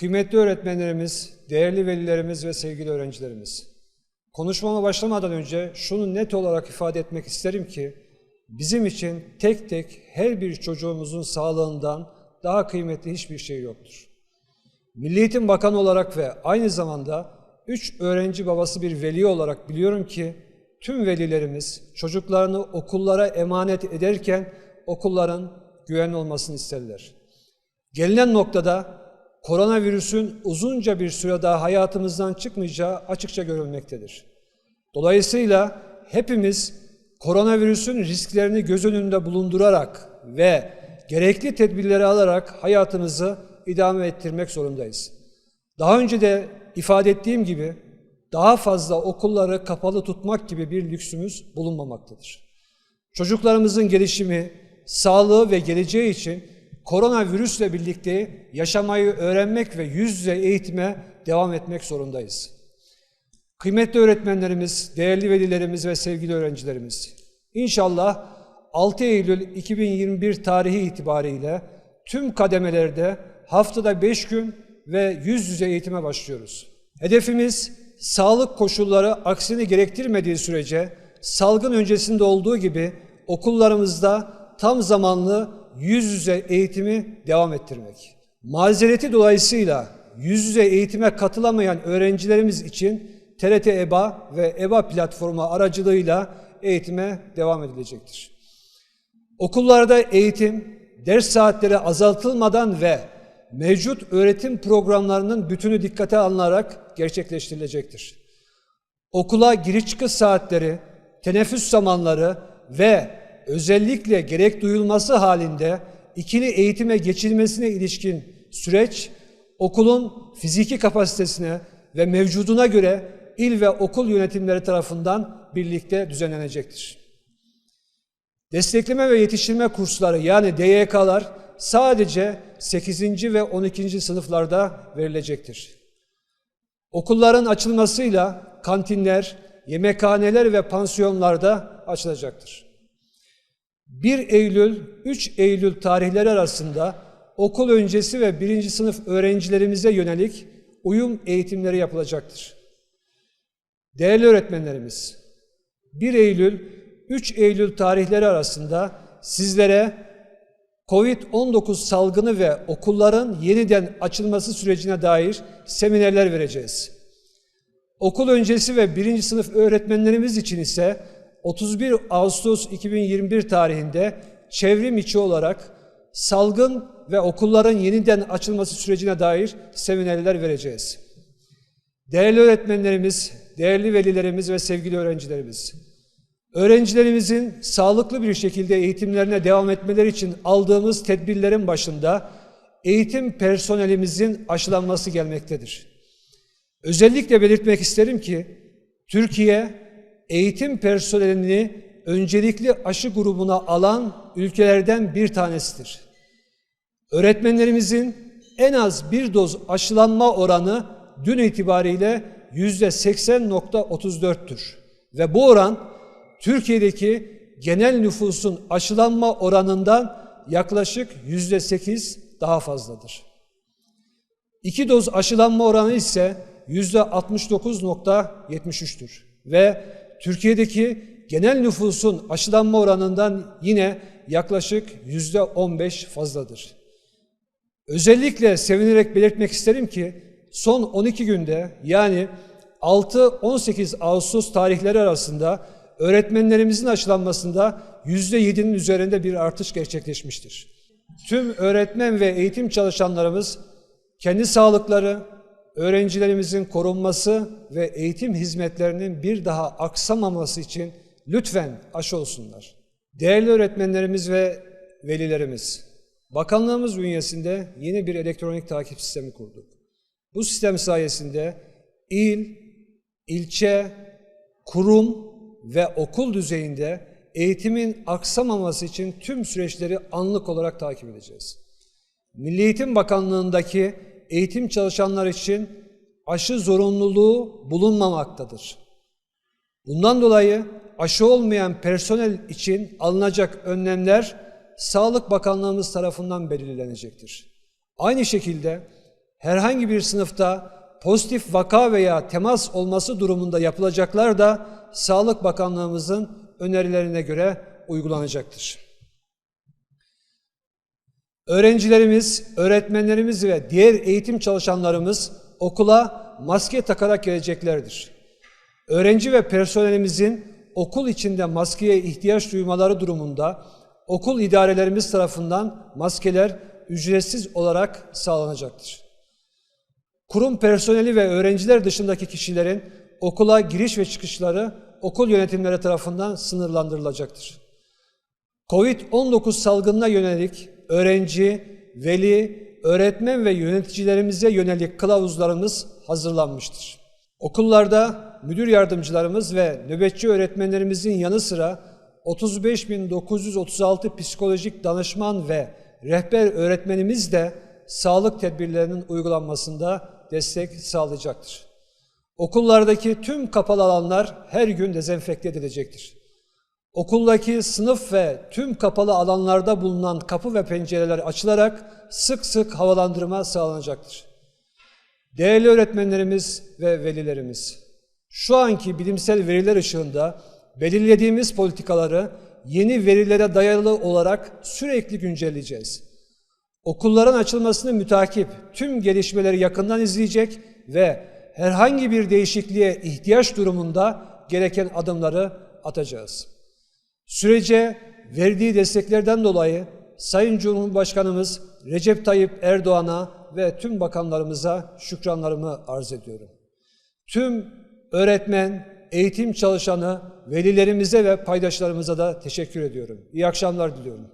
Kıymetli öğretmenlerimiz, değerli velilerimiz ve sevgili öğrencilerimiz. Konuşmama başlamadan önce şunu net olarak ifade etmek isterim ki bizim için tek tek her bir çocuğumuzun sağlığından daha kıymetli hiçbir şey yoktur. Milli Eğitim Bakanı olarak ve aynı zamanda üç öğrenci babası bir veli olarak biliyorum ki tüm velilerimiz çocuklarını okullara emanet ederken okulların güvenli olmasını isterler. Gelinen noktada koronavirüsün uzunca bir süre daha hayatımızdan çıkmayacağı açıkça görülmektedir. Dolayısıyla hepimiz koronavirüsün risklerini göz önünde bulundurarak ve gerekli tedbirleri alarak hayatımızı idame ettirmek zorundayız. Daha önce de ifade ettiğim gibi daha fazla okulları kapalı tutmak gibi bir lüksümüz bulunmamaktadır. Çocuklarımızın gelişimi, sağlığı ve geleceği için koronavirüsle birlikte yaşamayı öğrenmek ve yüz yüze eğitime devam etmek zorundayız. Kıymetli öğretmenlerimiz, değerli velilerimiz ve sevgili öğrencilerimiz, inşallah 6 Eylül 2021 tarihi itibariyle tüm kademelerde haftada 5 gün ve yüz yüze eğitime başlıyoruz. Hedefimiz sağlık koşulları aksini gerektirmediği sürece salgın öncesinde olduğu gibi okullarımızda tam zamanlı yüz yüze eğitimi devam ettirmek. Mazereti dolayısıyla yüz yüze eğitime katılamayan öğrencilerimiz için TRT EBA ve EBA platformu aracılığıyla eğitime devam edilecektir. Okullarda eğitim, ders saatleri azaltılmadan ve mevcut öğretim programlarının bütünü dikkate alınarak gerçekleştirilecektir. Okula giriş çıkış saatleri, teneffüs zamanları ve özellikle gerek duyulması halinde ikili eğitime geçilmesine ilişkin süreç okulun fiziki kapasitesine ve mevcuduna göre il ve okul yönetimleri tarafından birlikte düzenlenecektir. Destekleme ve yetiştirme kursları yani DYK'lar sadece 8. ve 12. sınıflarda verilecektir. Okulların açılmasıyla kantinler, yemekhaneler ve pansiyonlarda açılacaktır. 1 Eylül 3 Eylül tarihleri arasında okul öncesi ve 1. sınıf öğrencilerimize yönelik uyum eğitimleri yapılacaktır. Değerli öğretmenlerimiz, 1 Eylül 3 Eylül tarihleri arasında sizlere Covid-19 salgını ve okulların yeniden açılması sürecine dair seminerler vereceğiz. Okul öncesi ve birinci sınıf öğretmenlerimiz için ise 31 Ağustos 2021 tarihinde çevrim içi olarak salgın ve okulların yeniden açılması sürecine dair seminerler vereceğiz. Değerli öğretmenlerimiz, değerli velilerimiz ve sevgili öğrencilerimiz, öğrencilerimizin sağlıklı bir şekilde eğitimlerine devam etmeleri için aldığımız tedbirlerin başında eğitim personelimizin aşılanması gelmektedir. Özellikle belirtmek isterim ki Türkiye eğitim personelini öncelikli aşı grubuna alan ülkelerden bir tanesidir. Öğretmenlerimizin en az bir doz aşılanma oranı dün itibariyle yüzde 80.34'tür. Ve bu oran Türkiye'deki genel nüfusun aşılanma oranından yaklaşık yüzde 8 daha fazladır. İki doz aşılanma oranı ise yüzde 69.73'tür. Ve Türkiye'deki genel nüfusun aşılanma oranından yine yaklaşık yüzde 15 fazladır. Özellikle sevinerek belirtmek isterim ki son 12 günde yani 6-18 Ağustos tarihleri arasında öğretmenlerimizin aşılanmasında yüzde yedinin üzerinde bir artış gerçekleşmiştir. Tüm öğretmen ve eğitim çalışanlarımız kendi sağlıkları, öğrencilerimizin korunması ve eğitim hizmetlerinin bir daha aksamaması için lütfen aşı olsunlar. Değerli öğretmenlerimiz ve velilerimiz, bakanlığımız bünyesinde yeni bir elektronik takip sistemi kurduk. Bu sistem sayesinde il, ilçe, kurum ve okul düzeyinde eğitimin aksamaması için tüm süreçleri anlık olarak takip edeceğiz. Milli Eğitim Bakanlığı'ndaki eğitim çalışanlar için aşı zorunluluğu bulunmamaktadır. Bundan dolayı aşı olmayan personel için alınacak önlemler Sağlık Bakanlığımız tarafından belirlenecektir. Aynı şekilde herhangi bir sınıfta pozitif vaka veya temas olması durumunda yapılacaklar da Sağlık Bakanlığımızın önerilerine göre uygulanacaktır. Öğrencilerimiz, öğretmenlerimiz ve diğer eğitim çalışanlarımız okula maske takarak geleceklerdir. Öğrenci ve personelimizin okul içinde maskeye ihtiyaç duymaları durumunda okul idarelerimiz tarafından maskeler ücretsiz olarak sağlanacaktır. Kurum personeli ve öğrenciler dışındaki kişilerin okula giriş ve çıkışları okul yönetimleri tarafından sınırlandırılacaktır. Covid-19 salgınına yönelik öğrenci, veli, öğretmen ve yöneticilerimize yönelik kılavuzlarımız hazırlanmıştır. Okullarda müdür yardımcılarımız ve nöbetçi öğretmenlerimizin yanı sıra 35.936 psikolojik danışman ve rehber öğretmenimiz de sağlık tedbirlerinin uygulanmasında destek sağlayacaktır. Okullardaki tüm kapalı alanlar her gün dezenfekte edilecektir. Okuldaki sınıf ve tüm kapalı alanlarda bulunan kapı ve pencereler açılarak sık sık havalandırma sağlanacaktır. Değerli öğretmenlerimiz ve velilerimiz, şu anki bilimsel veriler ışığında belirlediğimiz politikaları yeni verilere dayalı olarak sürekli güncelleyeceğiz. Okulların açılmasını mütakip tüm gelişmeleri yakından izleyecek ve herhangi bir değişikliğe ihtiyaç durumunda gereken adımları atacağız. Sürece verdiği desteklerden dolayı Sayın Cumhurbaşkanımız Recep Tayyip Erdoğan'a ve tüm bakanlarımıza şükranlarımı arz ediyorum. Tüm öğretmen, eğitim çalışanı, velilerimize ve paydaşlarımıza da teşekkür ediyorum. İyi akşamlar diliyorum.